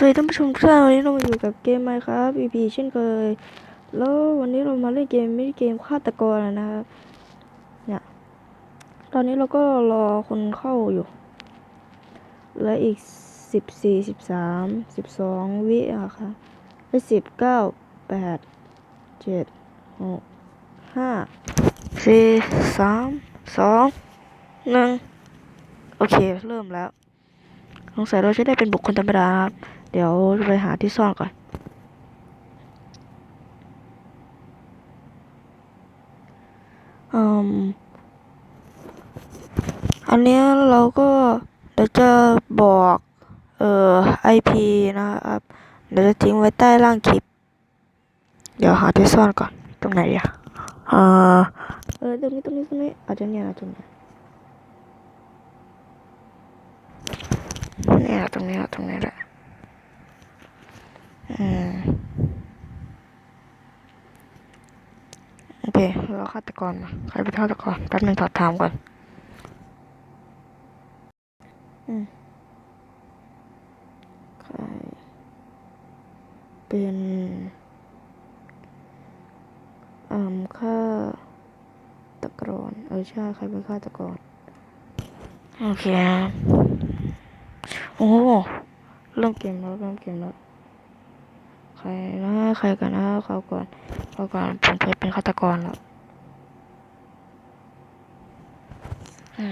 สวัสดีท่านผู้ชมทุกท่านวันนี้เรามาอยู่กับเกมไมครับ EP เช่นเคย แล้ววันนี้เรามาเล่นเกมไม่ได้เกมฆาตกรนะครับ เนี่ย ตอนนี้เราก็รอคนเข้าอยู่เหลืออีกสิบสี่สิบสามสิบสองวิอะค่ะไปสิบเก้าแปดเจ็ดหกห้าสี่สามสองหนึ่งโอเค เริ่มแล้วสงสัยเราจะได้เป็นบุคคลธรรมดาครับ เดี๋ยวไปหาที่ซ่อนก่อน อืม อันนี้เราก็เดี๋ยวจะบอก เอ่อ IP นะครับ เดี๋ยวจะทิ้งไว้ใต้ล่างคลิป เดี๋ยวหาที่ซ่อนก่อน ตรงไหนอะอ่าเออตรงนี้ตรงนี้ตรงนี้อาจจะเนี่ยนะตรงนี้เนี่ยตรงนี้ตรงนี้แหละ โอเคเราฆาตกรมาใครเป็นฆาตกรแป๊บนึงถอดไทม์ก่อน อืมใครเป็นอืมฆาตกรเออใช่ใครเป็นฆาตกรโอเคโอ้เริ่มเกมแล้วเริ่มเกมแล้ว ใครนะใครกันนะเขาก่อนเขาก่อนผมเคยเป็นฆาตกรแล้วอื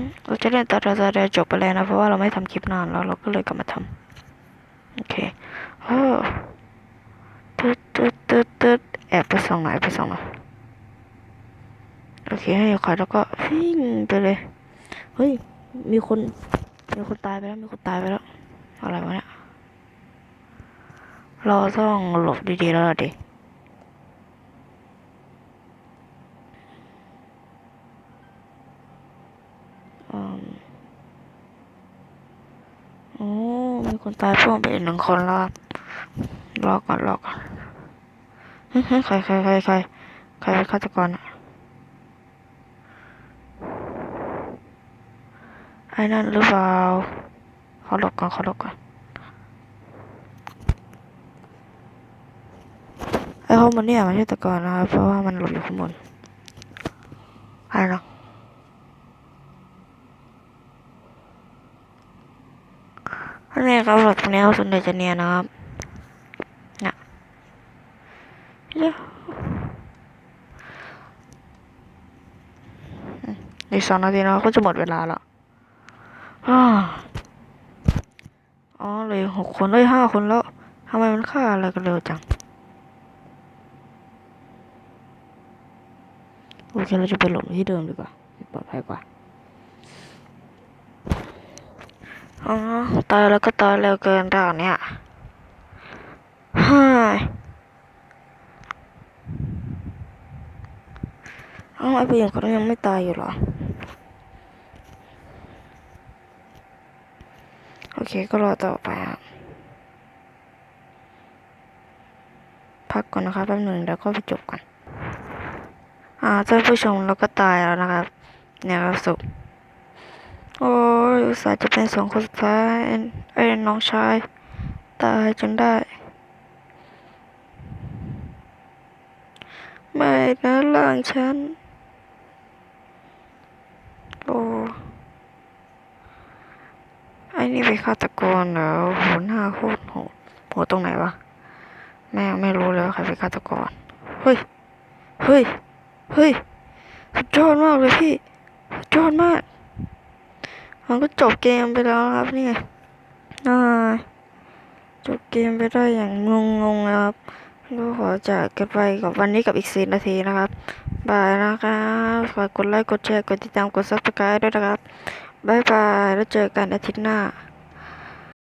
อเราจะเล่นต่อต่อต่อเดี๋ยวจบไปเลยนะ เพราะว่าเราไม่ทำคลิปนานแล้วเราก็เลยกลับมาทำโอเคโอ้ตึ๊ดตึ๊ดตึ๊ดตึ๊ดแอบไปส่องหน่อยไปส่องหน่อยโอเคให้ขอแล้วก็วิ่งไปเลย เฮ้ย มีคน มีคนตายไปแล้ว มีคนตายไปแล้ว อะไรวะเนี่ย เราต้องหลบดีๆแล้วดิอืมโอ้มีคนตายเพิ่มไปอีกหนึ่งคนแล้วรอก่อนรอก่อนใครใครใครใครใครเป็นฆาตกรอะไอ้นั่นหรือเปล่าขอหลบก่อนขอหลบก่อน ไอ้ข้อมูลเนี่ยมันใช่ตะกอนนะครับ เพราะว่ามันหลบอยู่ข้างบนอะไรนะอันนี้ครับหลบตรงนี้ส่วนใหญ่จะเนียนนะครับเนี่ยเยอะอีกสองนาทีนะก็จะหมดเวลาล้วอ้าอ๋อเลยหกคนเอ้ยห้าคนแล้วทำไมมันฆ่าอะไรกันเร็วจัง โอเคเราจะไปหลบที่เดิมดีกว่าปลอดภัยกว่าอ๋อตายแล้วก็ตายเร็วเกินด่านเนี่ยฮ่ายเอ้าไอ้ผู้หญิงคนนั้นยังไม่ตายอยู่เหรอ โอเคก็รอต่อไปอะพักก่อนนะครับแป๊บหนึ่งแล้วก็ไปจบก่อน อ่าท่านผู้ชมเราก็ตายแล้วนะครับ เนี่ยครับศพโอ้ยอุตส่าห์จะเป็นสองคนสุดท้ายไอ้น้องชาย ตายจนได้ ไม่นะล่างฉัน โอ้ไอ้นี่เป็นฆาตกรเหรอโหหน้าโคตรโหดโหดตรงไหนวะ แม่ไม่รู้เลยว่าใครเป็นฆาตกร เฮ้ย เฮ้ย เฮ้ยสุดยอดมากเลยพี่สุดยอดมากมันก็จบเกมไปแล้วครับนี่อ่าจบเกมไปได้อย่างงงๆนะครับก็ขอจากกันไปกับวันนี้กับอีกสี่นาทีนะครับ บายนะครับฝากกดไลค์กดแชร์กดติดตามกดซับสไครต์ด้วยนะครับบายบายแล้วเจอกันอาทิตย์หน้า